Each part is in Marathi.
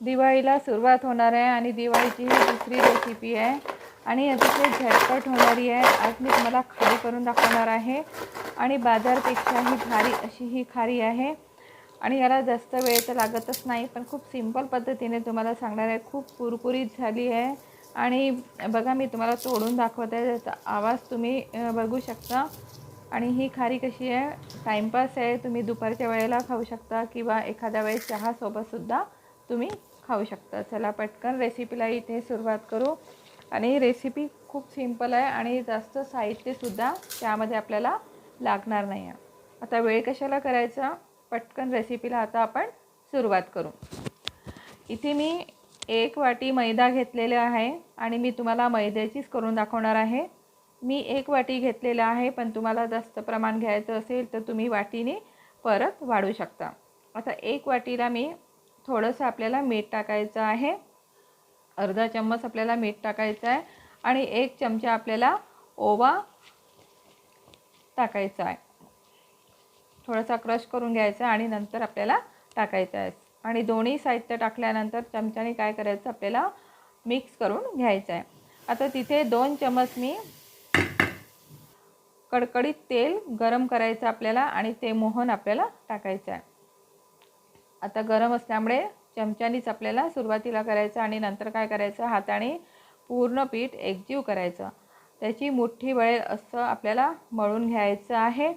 दिवाळीला सुरुवात होणार आहे आणि दिवाळीची ही दुसरी रेसिपी आहे. आणि अतिशय झटपट होणारी आहे. आज मी तुम्हाला खारी करून दाखवणार आहे. आणि बाजारपेक्षाही खारी अशी ही खारी आहे. आणि याला जास्त वेळ तर लागतच नाही पण खूप सिंपल पद्धतीने तुम्हाला सांगणार आहे. खूप कुरकुरीत झाली आहे. आणि बघा मी तुम्हाला तोडून दाखवत. आहे त्याचा आवाज तुम्ही बघू शकता. आणि ही खारी कशी आहे? टाईमपास आहे. तुम्ही दुपारच्या वेळेला खाऊ शकता किंवा एखाद्या वेळेस चहासोबतसुद्धा तुम्ही खाऊ शकता. चला पटकन रेसिपीला इथे सुरुवात करू. आणि रेसिपी खूप सिंपल आहे आणि जास्त साहित्यसुद्धा त्यामध्ये आपल्याला लागणार नाही आहे. आता वेळ कशाला करायचा? पटकन रेसिपीला आता आपण सुरुवात करू. इथे मी एक वाटी मैदा घेतलेला आहे आणि मी तुम्हाला मैद्याचीच करून दाखवणार आहे. मी एक वाटी घेतलेला आहे पण तुम्हाला जास्त प्रमाण घ्यायचं असेल तर तुम्ही वाटीने परत वाढू शकता. आता एक वाटीला मी थोडंसं आपल्याला मीठ टाकायचं आहे. अर्धा चम्मच आपल्याला मीठ टाकायचं आहे आणि एक चमचा आपल्याला ओवा टाकायचा आहे. थोडासा क्रश करून घ्यायचा आणि नंतर आपल्याला टाकायचं आहे. आणि दोन्ही साहित्य टाकल्यानंतर चमच्याने काय करायचं आपल्याला मिक्स करून घ्यायचं आहे. आता तिथे दोन चमच मी कडकडीत तेल गरम करायचं आपल्याला आणि ते मोहन आपल्याला टाकायचं आहे. आता गरम असल्यामुळे चमच्यानीच आपल्याला सुरुवातीला करायचं आणि नंतर काय करायचं? हाताने पूर्ण पीठ एकजीव करायचं. त्याची मोठी वळेल असं आपल्याला मळून घ्यायचं आहे.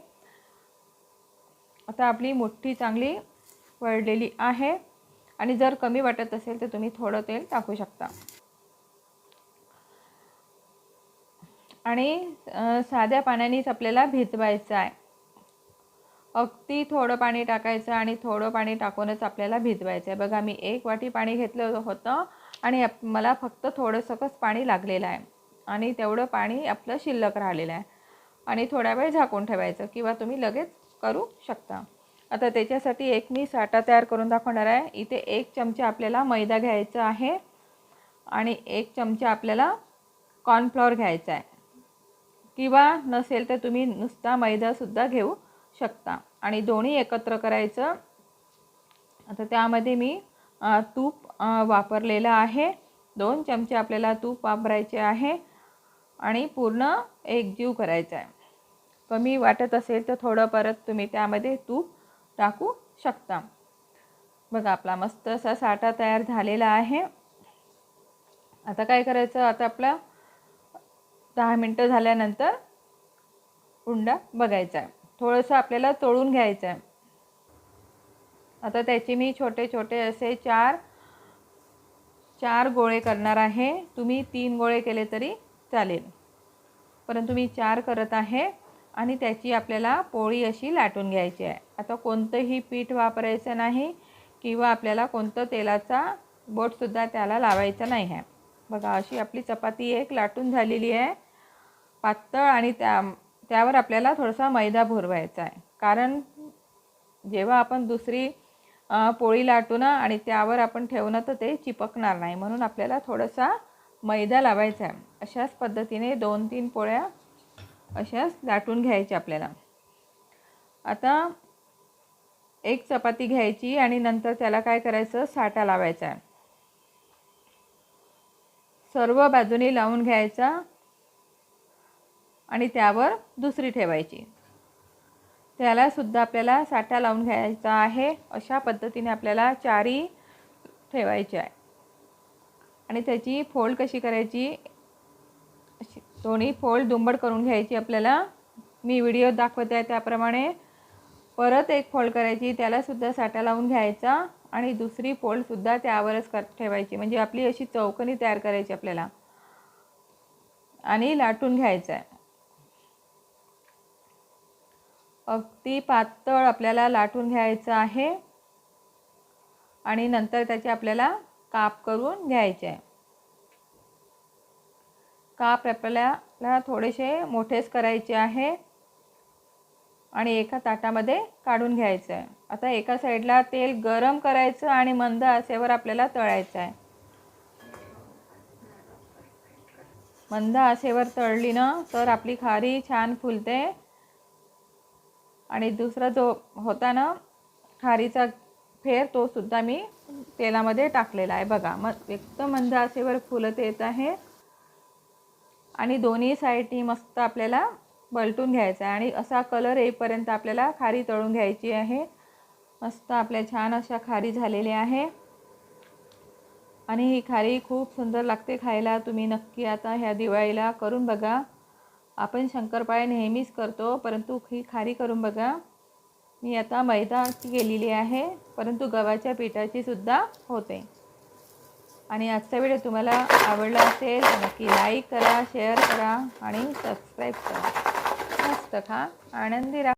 आता आपली मोठी चांगली वळलेली आहे. आणि जर कमी वाटत असेल तर तुम्ही थोडं तेल टाकू शकता. आणि साध्या पाण्यानेच आपल्याला भिजवायचं आहे. अगदी थोडं पाणी टाकायचं आणि थोडं पाणी टाकूनच आपल्याला भिजवायचं आहे. बघा मी एक वाटी पाणी घेतलं होतं आणि मला फक्त थोडंसंच पाणी लागलेलं आहे. आणि तेवढं पाणी आपलं शिल्लक राहिलेलं आहे. आणि थोड्या वेळ झाकून ठेवायचं किंवा तुम्ही लगेच करू शकता. आता त्याच्यासाठी एक मी साठा तयार करून दाखवणार आहे. इथे एक चमचा आपल्याला मैदा घ्यायचा आहे आणि एक चमचा आपल्याला कॉर्नफ्लॉवर घ्यायचा आहे. किंवा नसेल तर तुम्ही नुसता मैदासुद्धा घेऊ शकता. आणि दोन्ही एकत्र करायचं आता त्यामध्ये मी तूप वापरलेलं आहे. दोन चमचे आपल्याला तूप वापरायचे आहे. आणि पूर्ण एकजीव करायचं आहे. कमी वाटत असेल तर थोडं परत तुम्ही त्यामध्ये तूप टाकू शकता. बघा आपला मस्त असा साठा तयार झालेला आहे. आता काय करायचं? आता आपला दहा मिनटं झाल्यानंतर उंडा बघायचा आहे. थोडंसं आपल्याला तळून घ्यायचं आहे. आता त्याचे मी छोटे छोटे असे चार चार गोळे करणार आहे. तुम्ही तीन गोळे केले तरी चालेल. परंतु मी चार करत आहे आणि त्याची आपल्याला पोळी अशी लाटून घ्यायची आहे. आता कोणतंही पीठ वापरायचं नाही किंवा आपल्याला कोणतं तेलाचा बोटसुद्धा त्याला लावायचा नाही आहे. बघा अशी आपली चपाती एक लाटून झालेली आहे. पातळ आणि त्या त्यावर आपल्याला थोडासा मैदा भुरवायचा आहे. कारण जेव्हा आपण दुसरी पोळी लाटू ना आणि त्यावर आपण ठेवणं तर ते चिपकणार नाही. म्हणून आपल्याला थोडासा मैदा लावायचा आहे. अशाच पद्धतीने दोन तीन पोळ्या अशाच लाटून घ्यायच्या आपल्याला. आता एक चपाती घ्यायची आणि नंतर त्याला काय करायचं? साठा लावायचा आहे. सर्व बाजूनी लावून घ्यायचा. आणि त्यावर दुसरी ठेवायची. त्यालासुद्धा आपल्याला साठा लावून घ्यायचा आहे. अशा पद्धतीने आपल्याला चारी ठेवायची आहे. आणि त्याची फोल्ड कशी करायची? अशी दोन्ही फोल्ड दुंबड करून घ्यायची आपल्याला. मी व्हिडिओ दाखवते आहे त्याप्रमाणे. परत एक फोल्ड करायची. त्यालासुद्धा साठा लावून घ्यायचा. आणि दुसरी फोल्डसुद्धा त्यावरच कर ठेवायची. म्हणजे आपली अशी चौकणी तयार करायची आपल्याला. आणि लाटून घ्यायचं आहे. अगदी पातळ आपल्याला लाटून घ्यायचं आहे. आणि नंतर त्याचे आपल्याला काप करून घ्यायचे आहे. काप आपल्याला थोडेसे मोठेच करायचे आहे. आणि एका ताटामध्ये काढून घ्यायचं आहे. आता एका साईडला तेल गरम करायचं आणि मंद आसेवर आपल्याला तळायचं आहे. मंद आसेवर तळली ना तर आपली खारी छान फुलते. आणि दुसरा जो होता ना खारीचा फेर तो सुद्धा मी तेलामध्ये टाकलेला आहे. बघा मग एकदम मंद असेवर फुलत येत आहे. आणि दोन्ही साईडनी मस्त आपल्याला बलटून घ्यायचं आहे. आणि असा कलर येईपर्यंत आपल्याला खारी तळून घ्यायची आहे. मस्त आपल्या छान अशा खारी झालेल्या आहे. आणि ही खारी खूप सुंदर लागते खायला. तुम्ही नक्की आता ह्या दिवाळीला करून बघा. आपण शंकरपाळे नेहमीच करतो परंतु ही खारी करून बघा. मी आता मैदाची केलेली आहे परंतु गव्हाच्या पिठाची सुद्धा होते. आणि आजचा व्हिडिओ तुम्हाला आवडला असेल नक्की लाईक करा शेअर करा आणि सबस्क्राईब करा. मस्त खा. आनंदी राहा.